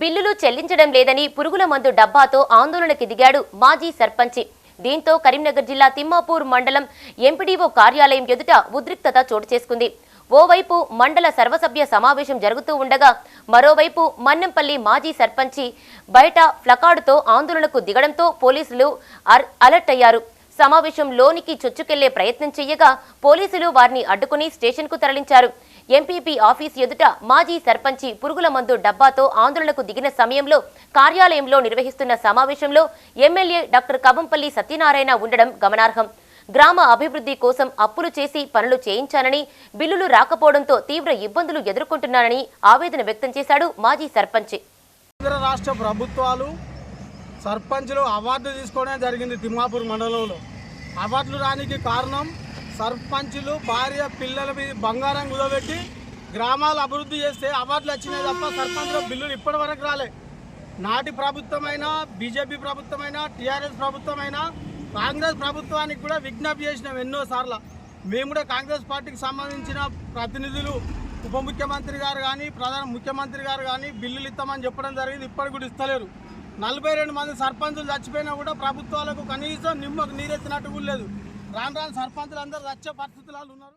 బిల్లులు చెల్లించడం లేదని పురుగుల మందు డబ్బాతో ఆందోళనకి దిగాడు మాజీ సర్పంచి. దీంతో కరీంనగర్ జిల్లా తిమ్మాపూర్ మండలం ఎంపీడీఓ కార్యాలయం ఎదుట ఉద్రిక్తత చోటు చేసుకుంది. ఓవైపు మండల సర్వసభ్య సమావేశం జరుగుతూ ఉండగా మరోవైపు మన్నెంపల్లి మాజీ సర్పంచి బయట ఫ్లకార్డుతో ఆందోళనకు దిగడంతో పోలీసులు అలర్ట్ అయ్యారు. సమావేశం లోనికి చొచ్చుకెళ్ళే ప్రయత్నం చేయగా పోలీసులు వారిని అడ్డుకుని స్టేషన్కు తరలించారు. ఎంపీపీ ఆఫీస్ ఎదుట మాజీ సర్పంచి పురుగుల మందు డబ్బాతో ఆందోళనకు దిగిన సమయంలో కార్యాలయంలో నిర్వహిస్తున్న సమావేశంలో ఎమ్మెల్యే డాక్టర్ కవంపల్లి సత్యనారాయణ ఉండడం గమనార్హం. గ్రామ అభివృద్ధి కోసం అప్పులు చేసి పనులు చేయించానని బిల్లులు రాకపోవడంతో తీవ్ర ఇబ్బందులు ఎదుర్కొంటున్నానని ఆవేదన వ్యక్తం చేశాడు మాజీ సర్పంచ్. కేంద్ర రాష్ట్ర ప్రభుత్వాలు సర్పంచ్లు అవార్డు తీసుకోవడం జరిగింది తిమ్మాపూర్ మండలంలో. అవార్డులు రానికి కారణం సర్పంచులు భార్య పిల్లల మీద బంగారం కుదబెట్టి గ్రామాలు అభివృద్ధి చేస్తే అవార్డులు వచ్చినాయి తప్ప సర్పంచుల బిల్లులు ఇప్పటి వరకు రాలే. నాటి ప్రభుత్వమైనా బీజేపీ ప్రభుత్వమైనా టీఆర్ఎస్ ప్రభుత్వమైనా కాంగ్రెస్ ప్రభుత్వానికి కూడా విజ్ఞప్తి చేసినాం ఎన్నోసార్లు మేము కూడా కాంగ్రెస్ పార్టీకి సంబంధించిన ప్రతినిధులు ఉప ముఖ్యమంత్రి గారు కానీ ప్రధాన ముఖ్యమంత్రి గారు కానీ బిల్లులు ఇస్తామని చెప్పడం జరిగింది ఇప్పటికి కూడా ఇస్తలేరు. నలభై రెండు మంది సర్పంచులు చచ్చిపోయినా కూడా ప్రభుత్వాలకు కనీసం నిమ్మకు నీరెత్తినట్టు కూడా లేదు. రాను రాను సర్పంచులు అందరూ వచ్చే పరిస్థితులు ఉన్నారు.